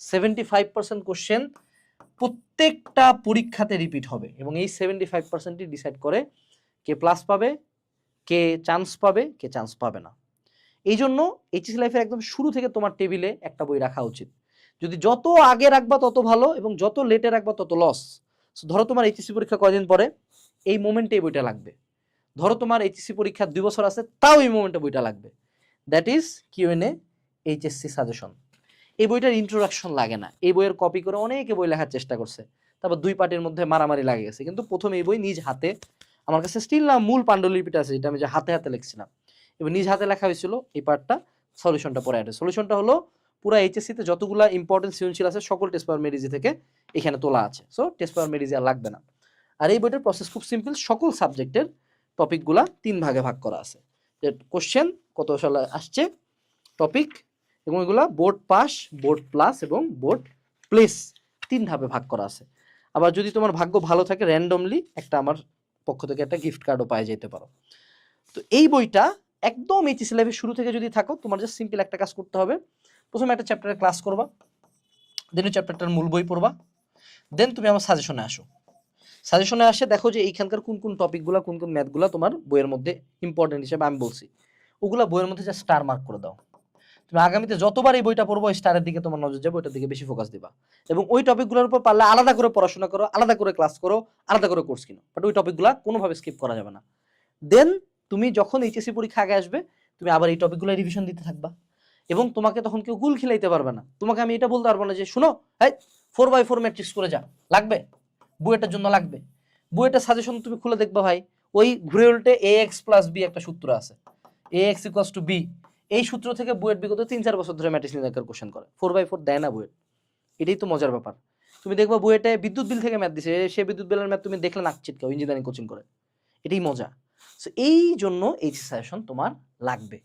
Seventy five percent question প্রত্যেকটা পরীক্ষাতে repeat হবে এবং এই সেভেন্টি ফাইভ পার্সেন্টই ডিসাইড করে কে প্লাস পাবে, কে চান্স পাবে, কে চান্স পাবে না। এই জন্য এইচএসি লাইফের একদম শুরু থেকে তোমার টেবিলে একটা বই রাখা উচিত। যদি যত আগে রাখবা, তত ভালো এবং যত লেটে রাখবা, তত লস ধরো তোমার এইচএসসি পরীক্ষা কয়দিন পরে? এই মোমেন্টে এই বইটা লাগবে। ধরো তোমার এইচএসসি পরীক্ষা দুই বছর আছে, তাও এই মোমেন্টে বইটা লাগবে। That is Q N Q N A HSC suggestion এই বইটার ইন্ট্রোডাকশন লাগে না। এই বইয়ের কপি করে অনেকে বই লেখার চেষ্টা করছে। তারপর দুই পার্টির মধ্যে মারামারি লাগে গেছে। কিন্তু প্রথম এই বই নিজ হাতে, আমার কাছে স্টিল না মূল পাণ্ডুলিপিটা আছে যেটা আমি যে হাতে হাতে লিখছিলাম। এবং নিজ হাতে লেখা হয়েছিল, এই পার্টটা সলিউশনটা পরে অ্যাড সলিউশনটা হলো, পুরো এইচএসসিতে যতগুলা ইম্পর্টেন্ট সৃজনশীল আছে, সকল টেস্ট পেপার মেডিজি থেকে এখানে তোলা আছে। সো টেস্ট পেপার মেডিজি আর লাগবে না। আর এই বইটার প্রসেস খুব সিম্পল সকল সাবজেক্টের টপিকগুলা তিন ভাগে ভাগ করা আছে। যে কোশ্চেন কত সালে আসছে টপিক এবং এগুলা বোর্ড পাস বোর্ড প্লাস এবং বোর্ড প্লেস তিন ধাপে ভাগ করা আছে। আবার যদি তোমার ভাগ্য ভালো থাকে র্যান্ডমলি একটা আমার পক্ষ থেকে একটা গিফট কার্ডও পাই যেতে পারো। তো এই বইটা একদম এইচএসি লাইফের শুরু থেকে যদি থাকো, তোমার জাস্ট সিম্পল একটা কাজ করতে হবে। প্রথমে একটা চ্যাপ্টারের ক্লাস করবা দেন চ্যাপ্টারটার মূল বই পড়বা দেন তুমি আমার সাজেশনে আসো। সাজেশনে আসে দেখো যে এইখানকার কোন কোন টপিকগুলো কোন কোন ম্যাথগুলো তোমার বইয়ের মধ্যে ইম্পর্টেন্ট হিসেবে আমি বলছি। ওগুলা বইয়ের মধ্যে যা স্টার মার্ক করে দাও। তুমি আগামীতে যতবার এই বইটা পড়ব স্টারের দিকে তোমার নজর যাবে, ওইটার দিকে বেশি ফোকাস দিবা। এবং ওই টপিকগুলোর উপর পারলে আলাদা করে পড়াশোনা করো, আলাদা করে ক্লাস করো, আলাদা করে কোর্স কিনো। বাট ওই টপিকগুলো কোনোভাবে স্কিপ করা যাবে না। দেন তুমি যখন এইচএসসি পরীক্ষা আগে আসবে, তুমি আবার এই টপিকগুলো রিভিশন দিতে থাকবা। এবং তোমাকে তখন কেউ গুল খিলাইতে পারবে না। তোমাকে আমি এটা বলতে পারব না যে, শুনো হ্যাঁ ফোর বাই ফোর ম্যাট্রিক্স করে যা। লাগবে? বুয়েটার জন্য লাগবে? বুয়েটার সাজেশন তুমি খুলে দেখবা ভাই, ওই ঘুরে উল্টে এ এক্স প্লাস বি একটা সূত্র আছে। A X equals to B এই সূত্র থেকে বুয়েট বিগত তিন চার বছর ধরে ম্যাট্রিক্স নির্ণয় কোশ্চেন করে। ফোর বাই ফোর দেয় না বুয়েট। এটাই তো মজার ব্যাপার। তুমি দেখবা বুয়েটে বিদ্যুৎ বিল থেকে ম্যাথ দিছে। সে বিদ্যুৎ বিলের ম্যাথ তুমি দেখলে নাক কেউ ইঞ্জিনিয়ারিং কোচিং করে। এটাই মজা। সো এই জন্য এই সাজেশন তোমার লাগবে।